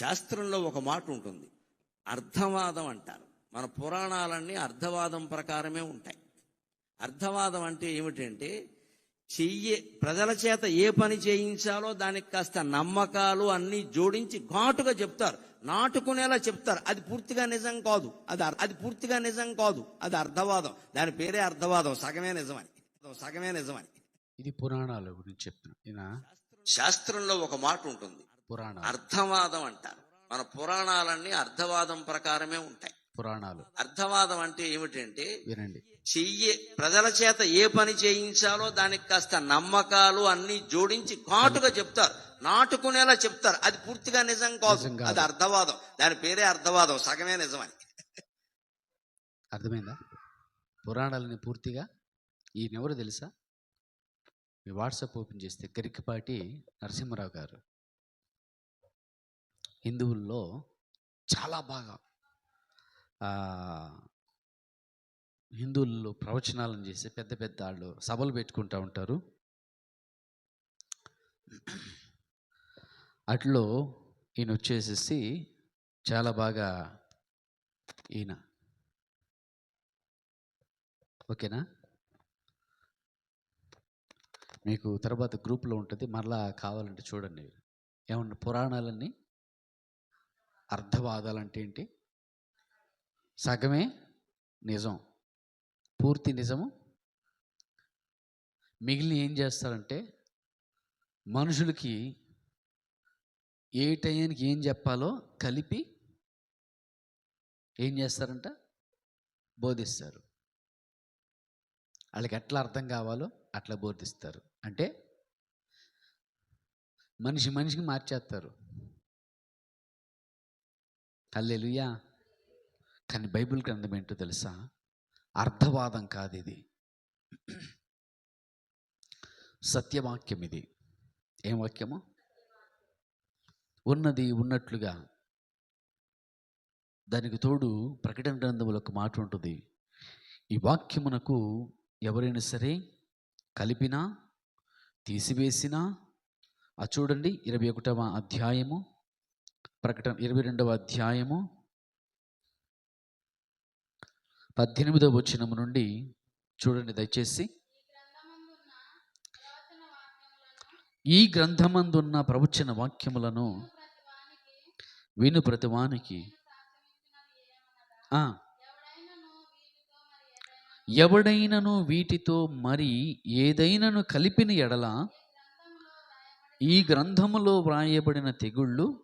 శాస్త్రంలో ఒక మాట ఉంటుంది. అర్థవాదం అంటారు. మన పురాణాలన్నీ అర్థవాదం ప్రకారమే ఉంటాయి. అర్థవాదం అంటే ఏమిటంటే చెయ్యే ప్రజల చేత ఏ పని చేయించాలో దానికి కాస్త నమ్మకాలు అన్ని జోడించి ఘాటుగా చెప్తారు. నాటుకునేలా చెప్తారు. అది పూర్తిగా నిజం కాదు. అది అది పూర్తిగా నిజం కాదు. అది అర్థవాదం దాని పేరే అర్థవాదం సగమే నిజమని. సగమే నిజమని. ఇది పురాణాల గురించి చెప్తున్నా. శాస్త్రంలో ఒక మాట ఉంటుంది. పురాణాలు. అర్థవాదం అంటారు. మన పురాణాలన్నీ అర్థవాదం ప్రకారమే ఉంటాయి. పురాణాలు. అర్థవాదం అంటే ఏమిటంటే వినండి. చెయ్యే ప్రజల చేత ఏ పని చేయించాలో దానికి కాస్త నమ్మకాలు అన్ని జోడించి ఘాటుగా చెప్తారు. నాటుకునేలా చెప్తారు. అది పూర్తిగా నిజం కాదు. అది అర్థవాదం. దాని పేరే అర్థవాదం. సగమే నిజమని అర్థమైందా? పురాణాలని పూర్తిగా ఈయనెవరు తెలుసా? వాట్సాప్ ఓపెన్ చేస్తే గరికపాటి నరసింహరావు గారు. హిందువుల్లో చాలా బాగా హిందువుల్లో ప్రవచనాలను చేసి పెద్ద పెద్ద వాళ్ళు సభలు పెట్టుకుంటూ ఉంటారు. అట్లో ఈయన వచ్చేసేసి చాలా బాగా ఈయన. ఓకేనా? మీకు తర్వాత గ్రూప్లో ఉంటుంది. మరలా కావాలంటే చూడండి. ఏమన్నా పురాణాలన్నీ? అర్ధవాదాలు అంటే ఏంటి? సగమే నిజం. పూర్తి నిజము. మిగిలిన ఏం చేస్తారంటే మనుషులకి ఏ టైంకి ఏం చెప్పాలో కలిపి ఏం చేస్తారంట? బోధిస్తారు. వాళ్ళకి ఎట్లా అర్థం కావాలో అట్లా బోధిస్తారు. అంటే మనిషి మనిషికి మార్చేస్తారు. అల్లెలుయా కానీ బైబిల్ గ్రంథం ఏంటో తెలుసా? అర్థవాదం కాదు ఇది సత్యవాక్యం ఇది. ఏం వాక్యము? ఉన్నది ఉన్నట్లుగా. దానికి తోడు ప్రకటన గ్రంథంలో ఒక మాట ఉంటుంది. ఈ వాక్యమునకు ఎవరైనా సరే కలిపినా తీసివేసినా ఆ చూడండి ఇరవై ఒకటవ అధ్యాయము ప్రకటన ఇరవై రెండవ అధ్యాయము పద్దెనిమిదవ వచనము నుండి చూడండి దయచేసి. ఈ గ్రంథమందున్న ప్రవచన వాక్యములను విను ప్రతివానికి ఆ, ఎవడైనను వీటితో మరి ఏదైనను కలిపిన ఎడల ఈ గ్రంథములో వ్రాయబడిన తెగుళ్ళు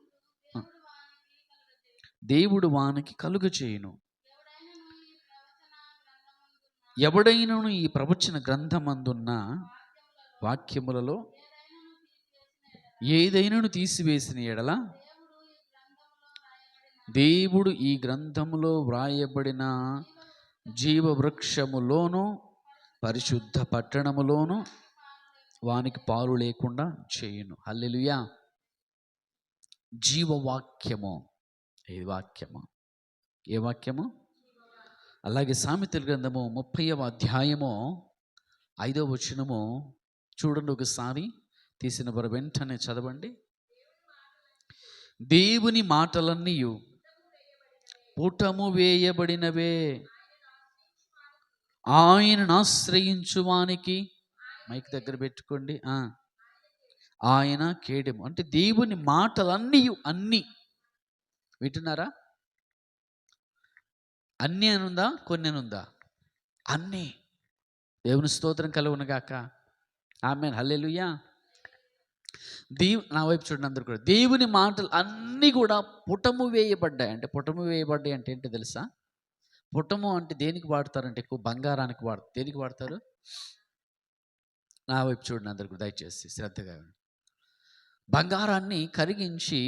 దేవుడు వానికి కలుగ చేయును. ఎవడైనను ఈ ప్రవచన గ్రంథమందున్న వాక్యములలో ఏదైనను తీసివేసిన ఎడల దేవుడు ఈ గ్రంథములో వ్రాయబడిన జీవవృక్షములోను పరిశుద్ధ పట్టణములోను వానికి పాలు లేకుండా చేయును. హల్లెలుయా. జీవవాక్యము. ఏ వాక్యము? ఏ వాక్యము? అలాగే సామెతల గ్రంథము ముప్పైవ అధ్యాయము ఐదవ వచనము చూడండి ఒకసారి తీసిన వారు వెంటనే చదవండి. దేవుని మాటలన్నీ పుటము వేయబడినవే. ఆయనను ఆశ్రయించువానికి. మైక్ దగ్గర పెట్టుకోండి. ఆయన కేడెము. అంటే దేవుని మాటలన్నీ అన్నీ. వింటున్నారా? అన్నీ అని ఉందా కొన్ని అని ఉందా అన్నీ. దేవుని స్తోత్రం కలుగునగాక. ఆమె హల్లెలుయ్యా దేవు నా వైపు చూడండి అందరు కూడా. దేవుని మాటలు అన్నీ కూడా పుటము వేయబడ్డాయి. అంటే పుటము వేయబడ్డాయి అంటే ఏంటి తెలుసా? పుటము అంటే దేనికి వాడతారంటే ఎక్కువ బంగారానికి వాడు దేనికి వాడతారు? నా వైపు చూడండి అందరు కూడా దయచేసి శ్రద్ధగా బంగారాన్ని కరిగించి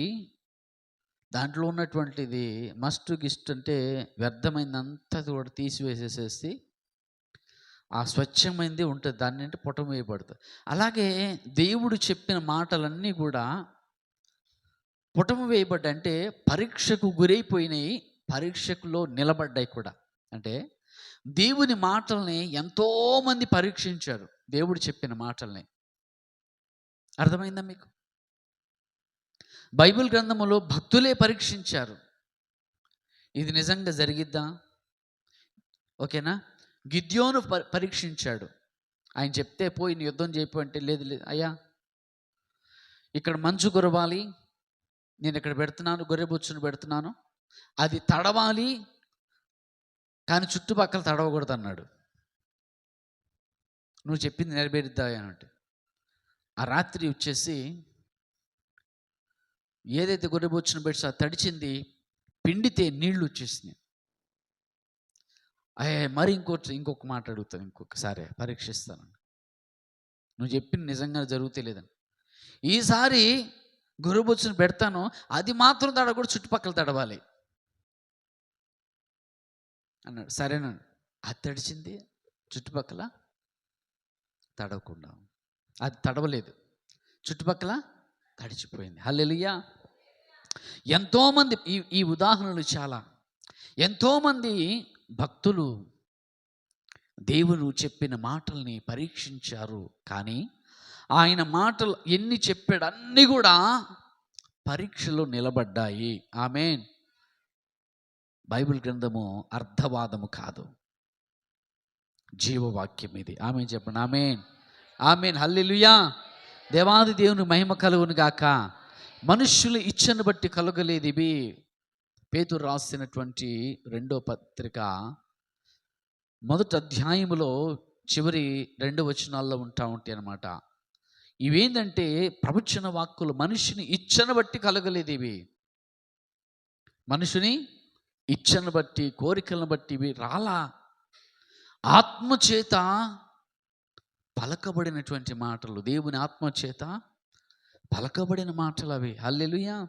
దాంట్లో ఉన్నటువంటిది మస్ట్ గిస్ట్ అంటే వ్యర్థమైందంతా కూడా తీసివేసేసేసి ఆ స్వచ్ఛమైనది ఉంటుంది. దాన్ని అంటే పుటం వేయబడుతుంది అలాగే దేవుడు చెప్పిన మాటలన్నీ కూడా పుటము వేయబడ్డ అంటే పరీక్షకు గురైపోయినాయి. పరీక్షకులో నిలబడ్డాయి కూడా. అంటే దేవుని మాటల్ని ఎంతోమంది పరీక్షించారు దేవుడు చెప్పిన మాటల్ని. అర్థమైందా మీకు? బైబిల్ గ్రంథములో భక్తులే పరీక్షించారు. ఇది నిజంగా జరిగిద్దా? ఓకేనా? గిద్యోను పరీక్షించాడు. ఆయన చెప్తే పోయి నీ యుద్ధం చేయపో అంటే లేదు లేదు. అయ్యా ఇక్కడ మంచు కురవాలి నేను ఇక్కడ పెడుతున్నాను గొర్రెబుచ్చును పెడుతున్నాను. అది తడవాలి కానీ చుట్టుపక్కల తడవకూడదు అన్నాడు నువ్వు చెప్పింది నెరవేరుద్దా అన్నట్టు. ఆ రాత్రి వచ్చేసి ఏదైతే గొర్రెబొచ్చును బెడ్స్ తడిచింది పిండితే నీళ్ళు వచ్చేసినాయి. అయ్యే మరి ఇంకోటి ఇంకొక మాట అడుగుతాను ఇంకొకసారి పరీక్షిస్తాను. నువ్వు చెప్పింది నిజంగా జరుగుతే లేదని ఈసారి గొర్రెబొచ్చును పెడతాను అది మాత్రం తడకూడదు చుట్టుపక్కల తడవాలి. అన్నాడు. సరేనండి అది తడిచింది చుట్టుపక్కల తడవకుండా. అది తడవలేదు. చుట్టుపక్కల తడిచిపోయింది. హల్లెలుయ్యా ఎంతోమంది ఈ ఈ ఉదాహరణలు చాలా. ఎంతోమంది భక్తులు దేవుడు చెప్పిన మాటల్ని పరీక్షించారు. కానీ ఆయన మాటలు ఎన్ని చెప్పాడు అన్నీ కూడా పరీక్షలో నిలబడ్డాయి. ఆమెన్. బైబిల్ గ్రంథము అర్థవాదము కాదు. జీవవాక్యం ఇది. ఆమె చెప్పండి. ఆమెన్. ఆమెన్. హల్లిలుయా. దేవాది దేవుని మహిమ కలుగును గాక. మనుష్యుల ఇచ్చను బట్టి కలగలేదు ఇవి పేతురు రాసినటువంటి రెండో పత్రిక మొదటి అధ్యాయములో చివరి రెండు వచనాల్లో ఉంటా ఉంటాయి అన్నమాట. ఇవేంటంటే ప్రవచన వాక్కులు మనిషిని ఇచ్చను బట్టి కలగలేదు ఇవి మనుషుని ఇచ్చను బట్టి కోరికలను బట్టి ఇవి రాలా? ఆత్మచేత పలకబడినటువంటి మాటలు దేవుని ఆత్మచేత పలకబడిన మాటలు అవి. హల్లెలూయా!